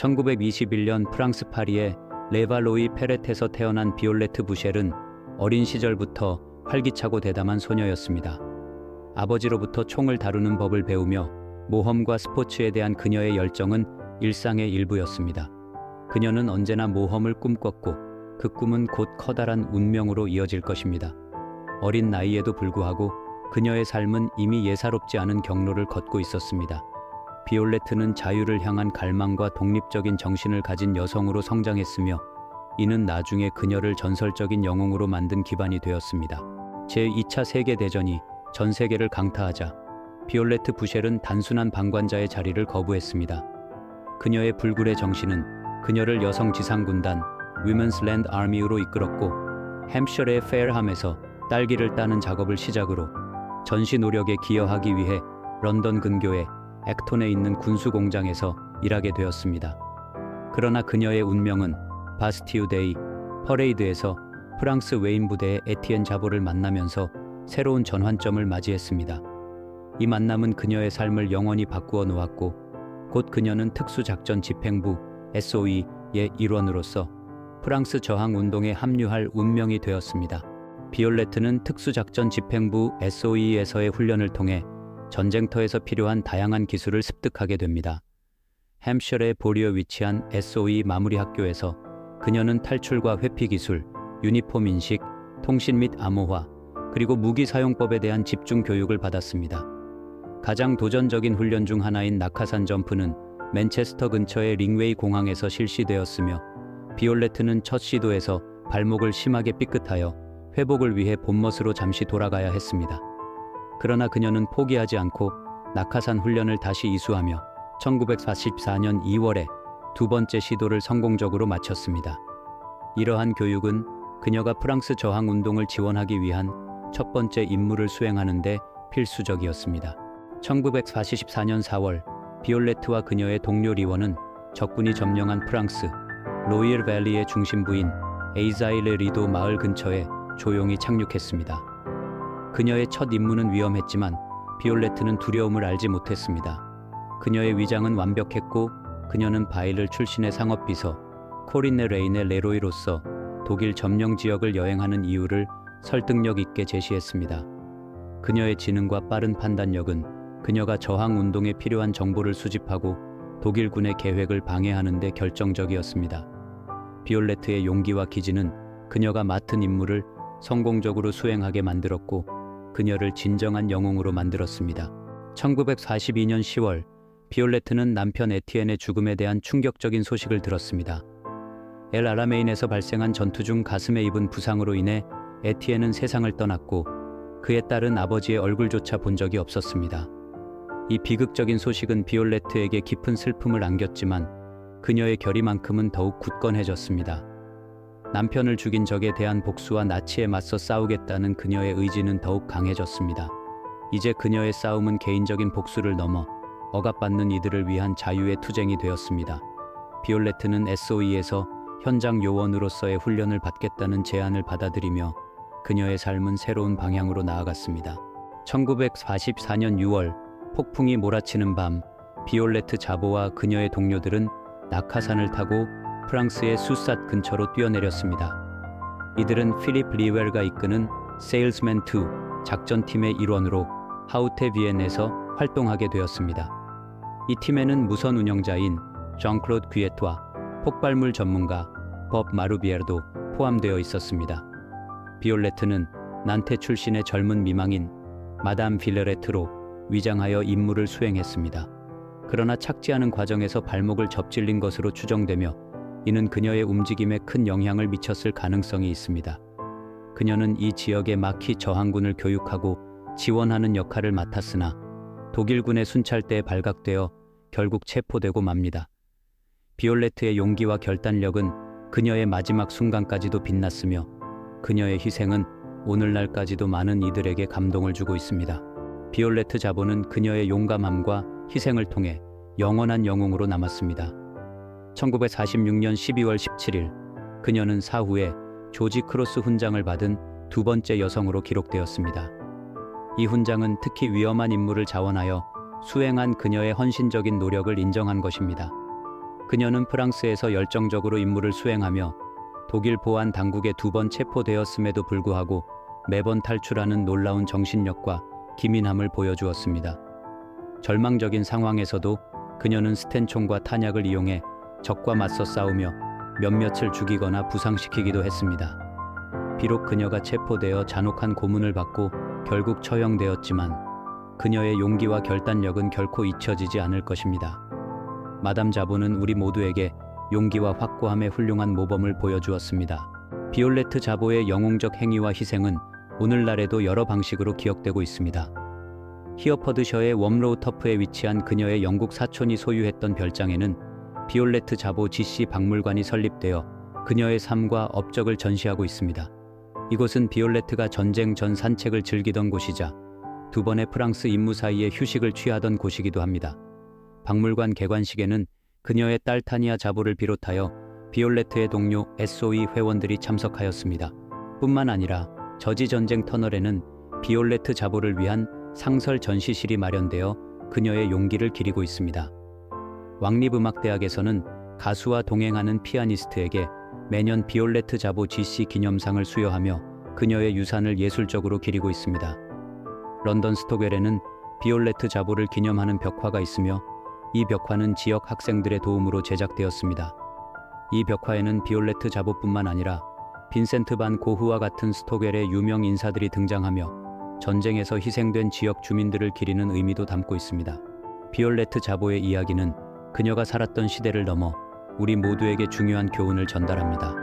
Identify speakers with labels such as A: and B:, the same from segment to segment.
A: 1921년 프랑스 파리의 레발로이 페렛에서 태어난 비올레트 부셸은 어린 시절부터 활기차고 대담한 소녀였습니다. 아버지로부터 총을 다루는 법을 배우며 모험과 스포츠에 대한 그녀의 열정은 일상의 일부였습니다. 그녀는 언제나 모험을 꿈꿨고 그 꿈은 곧 커다란 운명으로 이어질 것입니다. 어린 나이에도 불구하고 그녀의 삶은 이미 예사롭지 않은 경로를 걷고 있었습니다. 비올레트는 자유를 향한 갈망과 독립적인 정신을 가진 여성으로 성장했으며 이는 나중에 그녀를 전설적인 영웅으로 만든 기반이 되었습니다. 제2차 세계대전이 전 세계를 강타하자 비올레트 부셸은 단순한 방관자의 자리를 거부했습니다. 그녀의 불굴의 정신은 그녀를 여성 지상군단 위먼스 랜드 아미으로 이끌었고 햄셔의 페어함에서 딸기를 따는 작업을 시작으로 전시 노력에 기여하기 위해 런던 근교의 액톤에 있는 군수 공장에서 일하게 되었습니다. 그러나 그녀의 운명은 바스티우 데이 퍼레이드에서 프랑스 웨인 부대의 에티엔 자보를 만나면서 새로운 전환점을 맞이했습니다. 이 만남은 그녀의 삶을 영원히 바꾸어 놓았고 곧 그녀는 특수작전 집행부 SOE의 일원으로서 프랑스 저항 운동에 합류할 운명이 되었습니다. 비올레트는 특수작전 집행부 SOE에서의 훈련을 통해 전쟁터에서 필요한 다양한 기술을 습득하게 됩니다. 햄셔의 보리에 위치한 SOE 마무리 학교에서 그녀는 탈출과 회피 기술, 유니폼 인식, 통신 및 암호화, 그리고 무기 사용법에 대한 집중 교육을 받았습니다. 가장 도전적인 훈련 중 하나인 낙하산 점프는 맨체스터 근처의 링웨이 공항에서 실시되었으며 비올레트는 첫 시도에서 발목을 심하게 삐끗하여 회복을 위해 본멋으로 잠시 돌아가야 했습니다. 그러나 그녀는 포기하지 않고 낙하산 훈련을 다시 이수하며 1944년 2월에 두 번째 시도를 성공적으로 마쳤습니다. 이러한 교육은 그녀가 프랑스 저항 운동을 지원하기 위한 첫 번째 임무를 수행하는 데 필수적이었습니다. 1944년 4월 비올레트와 그녀의 동료 리원은 적군이 점령한 프랑스 로이얼 밸리의 중심부인 에이자일레 리도 마을 근처에 조용히 착륙했습니다. 그녀의 첫 임무는 위험했지만 비올레트는 두려움을 알지 못했습니다. 그녀의 위장은 완벽했고 그녀는 바일을 출신의 상업비서 코린네 레인의 레로이로서 독일 점령 지역을 여행하는 이유를 설득력 있게 제시했습니다. 그녀의 지능과 빠른 판단력은 그녀가 저항 운동에 필요한 정보를 수집하고 독일군의 계획을 방해하는 데 결정적이었습니다. 비올레트의 용기와 기지는 그녀가 맡은 임무를 성공적으로 수행하게 만들었고 그녀를 진정한 영웅으로 만들었습니다. 1942년 10월 비올레트는 남편 에티엔의 죽음에 대한 충격적인 소식을 들었습니다. 엘 아라메인에서 발생한 전투 중 가슴에 입은 부상으로 인해 에티엔은 세상을 떠났고 그에 따른 아버지의 얼굴조차 본 적이 없었습니다. 이 비극적인 소식은 비올레트에게 깊은 슬픔을 안겼지만 그녀의 결의만큼은 더욱 굳건해졌습니다. 남편을 죽인 적에 대한 복수와 나치에 맞서 싸우겠다는 그녀의 의지는 더욱 강해졌습니다. 이제 그녀의 싸움은 개인적인 복수를 넘어 억압받는 이들을 위한 자유의 투쟁이 되었습니다. 비올레트는 SOE에서 현장 요원으로서의 훈련을 받겠다는 제안을 받아들이며 그녀의 삶은 새로운 방향으로 나아갔습니다. 1944년 6월 폭풍이 몰아치는 밤 비올레트 자보와 그녀의 동료들은 낙하산을 타고 프랑스의 수삿 근처로 뛰어내렸습니다. 이들은 필립 리웰가 이끄는 세일스맨 2 작전팀의 일원으로 하우테 비엔에서 활동하게 되었습니다. 이 팀에는 무선 운영자인 정클로드 귀에트와 폭발물 전문가 법 마루비에르도 포함되어 있었습니다. 비올레트는 난테 출신의 젊은 미망인 마담 빌레레트로 위장하여 임무를 수행했습니다. 그러나 착지하는 과정에서 발목을 접질린 것으로 추정되며 이는 그녀의 움직임에 큰 영향을 미쳤을 가능성이 있습니다. 그녀는 이 지역의 마키 저항군을 교육하고 지원하는 역할을 맡았으나 독일군의 순찰대에 발각되어 결국 체포되고 맙니다. 비올레트의 용기와 결단력은 그녀의 마지막 순간까지도 빛났으며 그녀의 희생은 오늘날까지도 많은 이들에게 감동을 주고 있습니다. 비올레트 자보는 그녀의 용감함과 희생을 통해 영원한 영웅으로 남았습니다. 1946년 12월 17일 그녀는 사후에 조지 크로스 훈장을 받은 두 번째 여성으로 기록되었습니다. 이 훈장은 특히 위험한 임무를 자원하여 수행한 그녀의 헌신적인 노력을 인정한 것입니다. 그녀는 프랑스에서 열정적으로 임무를 수행하며 독일 보안 당국에 두 번 체포되었음에도 불구하고 매번 탈출하는 놀라운 정신력과 기민함을 보여주었습니다. 절망적인 상황에서도 그녀는 스텐총과 탄약을 이용해 적과 맞서 싸우며 몇몇을 죽이거나 부상시키기도 했습니다. 비록 그녀가 체포되어 잔혹한 고문을 받고 결국 처형되었지만 그녀의 용기와 결단력은 결코 잊혀지지 않을 것입니다. 마담 자보는 우리 모두에게 용기와 확고함의 훌륭한 모범을 보여주었습니다. 비올레트 자보의 영웅적 행위와 희생은 오늘날에도 여러 방식으로 기억되고 있습니다. 히어퍼드셔의 웜로우 터프에 위치한 그녀의 영국 사촌이 소유했던 별장에는 비올레트 자보 지씨 박물관이 설립되어 그녀의 삶과 업적을 전시하고 있습니다. 이곳은 비올레트가 전쟁 전 산책을 즐기던 곳이자 두 번의 프랑스 임무 사이에 휴식을 취하던 곳이기도 합니다. 박물관 개관식에는 그녀의 딸 타니아 자보를 비롯하여 비올레트의 동료 SOE 회원들이 참석하였습니다. 뿐만 아니라 저지 전쟁 터널에는 비올레트 자보를 위한 상설 전시실이 마련되어 그녀의 용기를 기리고 있습니다. 왕립음악대학에서는 가수와 동행하는 피아니스트에게 매년 비올레트 자보 GC 기념상을 수여하며 그녀의 유산을 예술적으로 기리고 있습니다. 런던 스톡웰에는 비올레트 자보를 기념하는 벽화가 있으며 이 벽화는 지역 학생들의 도움으로 제작되었습니다. 이 벽화에는 비올레트 자보뿐만 아니라 빈센트 반 고흐와 같은 스톡웰의 유명 인사들이 등장하며 전쟁에서 희생된 지역 주민들을 기리는 의미도 담고 있습니다. 비올레트 자보의 이야기는 그녀가 살았던 시대를 넘어 우리 모두에게 중요한 교훈을 전달합니다.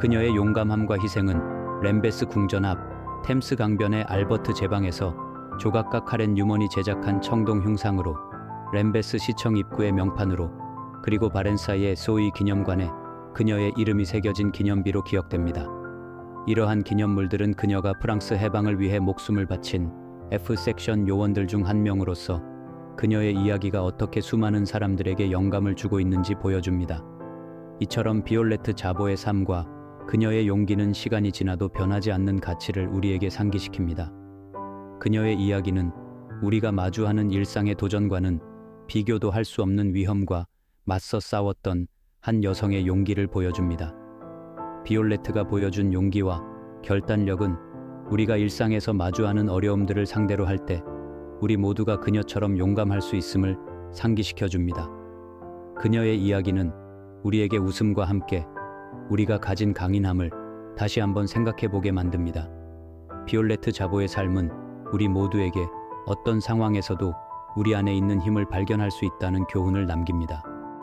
A: 그녀의 용감함과 희생은 램베스 궁전 앞 템스 강변의 알버트 제방에서 조각가 카렌 유먼이 제작한 청동 흉상으로 램베스 시청 입구의 명판으로 그리고 바렌사이의 소이 기념관에 그녀의 이름이 새겨진 기념비로 기억됩니다. 이러한 기념물들은 그녀가 프랑스 해방을 위해 목숨을 바친 F 섹션 요원들 중 한 명으로서 그녀의 이야기가 어떻게 수많은 사람들에게 영감을 주고 있는지 보여줍니다. 이처럼 비올레트 자보의 삶과 그녀의 용기는 시간이 지나도 변하지 않는 가치를 우리에게 상기시킵니다. 그녀의 이야기는 우리가 마주하는 일상의 도전과는 비교도 할 수 없는 위험과 맞서 싸웠던 한 여성의 용기를 보여줍니다. 비올레트가 보여준 용기와 결단력은 우리가 일상에서 마주하는 어려움들을 상대로 할 때 우리 모두가 그녀처럼 용감할 수 있음을 상기시켜 줍니다. 그녀의 이야기는 우리에게 웃음과 함께 우리가 가진 강인함을 다시 한번 생각해 보게 만듭니다. 비올레트 자보의 삶은 우리 모두에게 어떤 상황에서도 우리 안에 있는 힘을 발견할 수 있다는 교훈을 남깁니다.